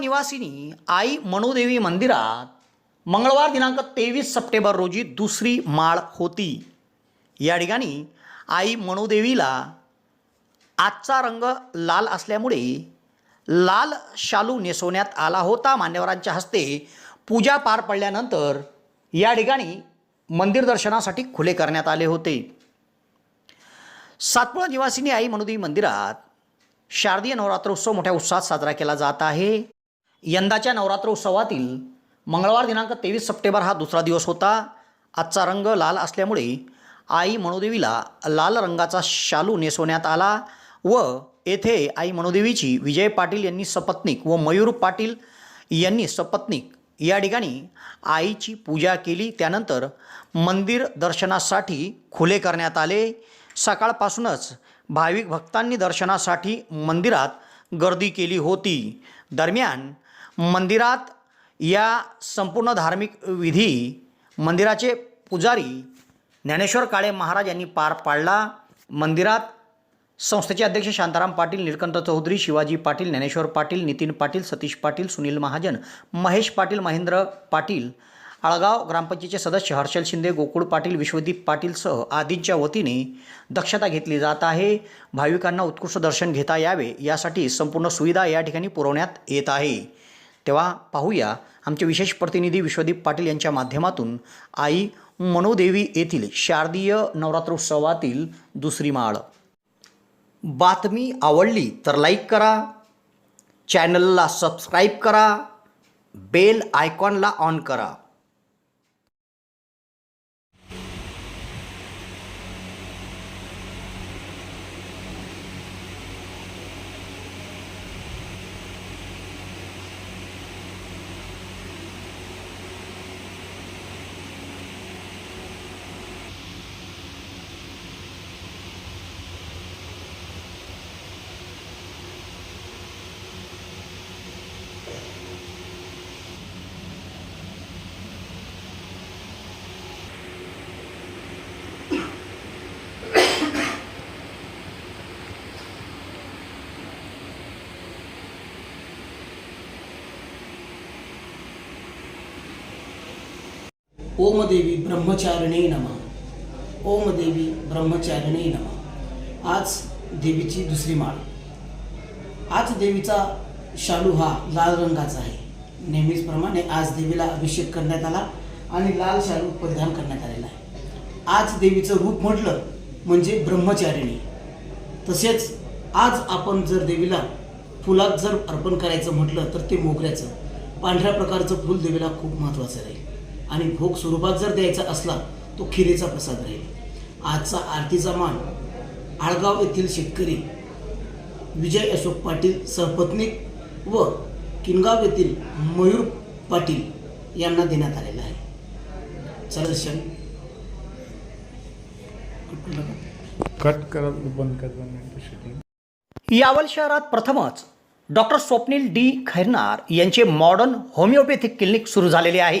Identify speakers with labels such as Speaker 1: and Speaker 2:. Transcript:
Speaker 1: निवासिनी आई मनोदेवी मंदिरात मंगळवार दिनांक तेवीस सप्टेंबर रोजी दुसरी माळ होती. या ठिकाणी आई मनोदेवीला आजचा रंग लाल असल्यामुळे लाल शालू नेसवण्यात आला होता. मान्यवरांच्या हस्ते पूजा पार पडल्यानंतर या ठिकाणी मंदिर दर्शनासाठी खुले करण्यात आले होते. सातपुळा निवासिनी आई मनोदेवी मंदिरात शारदीय नवरात्रोत्सव मोठ्या उत्साहात साजरा केला जात आहे. यंदाच्या नवरात्रोत्सवातील मंगळवार दिनांक तेवीस सप्टेंबर हा दुसरा दिवस होता. आजचा रंग लाल असल्यामुळे आई मनोदेवीला लाल रंगाचा शालू नेसवण्यात आला व येथे आई मनोदेवीची विजय पाटील यांनी सपत्निक व मयूर पाटील यांनी सपत्निक या ठिकाणी आईची पूजा केली. त्यानंतर मंदिर दर्शनासाठी खुले करण्यात आले. सकाळपासूनच भाविक भक्तांनी दर्शनासाठी मंदिरात गर्दी केली होती. दरम्यान मंदिरात या संपूर्ण धार्मिक विधी मंदिराचे पुजारी ज्ञानेश्वर काळे महाराज यांनी पार पाडला. मंदिरात संस्थेचे अध्यक्ष शांताराम पाटील निलकंठ चौधरी शिवाजी पाटील ज्ञानेश्वर पाटील नितीन पाटील सतीश पाटील सुनील महाजन महेश पाटील महेंद्र पाटील आळगाव ग्रामपंचायतीचे सदस्य हर्षल शिंदे गोकुळ पाटील विश्वदीप पाटीलसह आदींच्या वतीने दक्षता घेतली जात आहे. भाविकांना उत्कृष्ट दर्शन घेता यावे यासाठी संपूर्ण सुविधा या ठिकाणी पुरवण्यात येत आहे. तेव्हा पाहूया आमचे विशेष प्रतिनिधी विश्वदीप पाटील यांच्या माध्यमातून आई मनोदेवी येथील शारदीय नवरात्रोत्सवातील दुसरी माळ. बातमी आवडली तर लाईक करा. चॅनलला सबस्क्राईब करा. बेल आयकॉनला ऑन करा.
Speaker 2: ओम देवी ब्रह्मचारिणी नमः। ओम देवी ब्रह्मचारिणी नमः। आज देवीची दुसरी माळ। आज देवीचा शालू हा लाल रंगाचा आहे। नेहमीचप्रमाणे आज देवीला अभिषेक करण्यात आला आणि लाल शालू परिधान करण्यात आलेला आहे। आज देवीचं रूप म्हटलं म्हणजे ब्रह्मचारिणी। तसेच आज आपण जर देवीला फुलात जर अर्पण करायचं म्हटलं तर ते मोगऱ्याचं। पांढऱ्या प्रकारचं फूल देवीला खूप महत्त्वाचं राहील। आणि भोग स्वरूपात जर द्यायचा असला तो खिरीचा प्रसाद राहील. आजचा आरतीचा मान आळगाव येथील शेतकरी विजय अशोक पाटील सहपत्नीक व किनगाव येथील मयूर पाटील यांना देण्यात आलेला आहे. चला दर्शन.
Speaker 3: कट करा बंद
Speaker 1: यावल शहरात प्रथमच डॉक्टर स्वप्नील डी खैरनार यांचे मॉडर्न होमिओपॅथिक क्लिनिक सुरू झालेले आहे.